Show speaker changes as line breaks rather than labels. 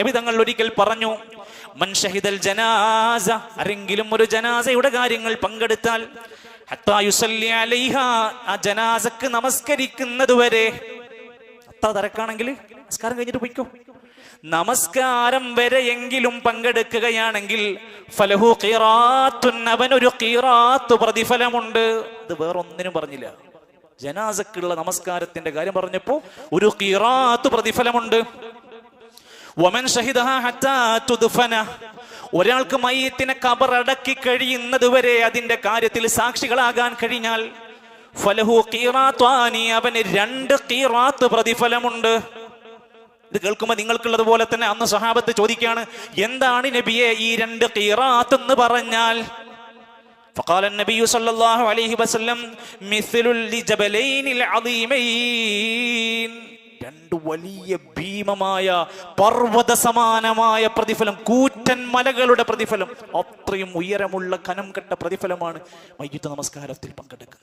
നബി തങ്ങൾ ഒരിക്കൽ പറഞ്ഞു മൻഷഹിദൽ ജനാസ ആരെങ്കിലും ഒരു ജനാസയുടെ കാര്യങ്ങൾ പങ്കെടുത്താൽ ആ ജനാസക്ക് നമസ്കരിക്കുന്നതുവരെ തരക്കാണെങ്കിൽ തിരക്കാണെങ്കിൽ നമസ്കാരം കഴിഞ്ഞിട്ട് പോയിക്കോ. നമസ്കാരം വരെയെങ്കിലും പങ്കെടുക്കുകയാണെങ്കിൽ ഫലഹു അവനൊരു കീറാത്തു പ്രതിഫലമുണ്ട്. ഇത് വേറൊന്നിനും പറഞ്ഞില്ല. ജനാസക്കുള്ള നമസ്കാരത്തിന്റെ കാര്യം പറഞ്ഞപ്പോ ഒരു കീറാത്തു പ്രതിഫലമുണ്ട്. വമൻ ഷഹിദഹ ഹത്താ തുദ്ഫന ഒരാൾക്ക് മയ്യത്തിനെ കബറടക്കി കഴിയുന്നത് വരെ അതിന്റെ കാര്യത്തിൽ സാക്ഷികളാകാൻ കഴിഞ്ഞാൽ ഫലഹു ഖീറാത്വാനി അവന് രണ്ട് ഖീറാത്ത് പ്രതിഫലമുണ്ട് ഇത് കേൾക്കുമ്പോൾ നിങ്ങൾക്കുള്ളത് പോലെ തന്നെ അന്ന് സഹാബത്ത് ചോദിക്കാണ് എന്താണ് നബിയെ ഈ രണ്ട് ഖീറാത്ത് എന്ന് പറഞ്ഞാൽ فقال النبي صلى الله عليه وسلم مثل الجبلين العظيمين രണ്ട് വലിയ ഭീമമായ പർവത സമാനമായ പ്രതിഫലം കൂറ്റൻ മലകളുടെ പ്രതിഫലം അത്രയും ഉയരമുള്ള കനം കെട്ട പ്രതിഫലമാണ് വൈകിട്ട് നമസ്കാരത്തിൽ പങ്കെടുക്കുന്നത്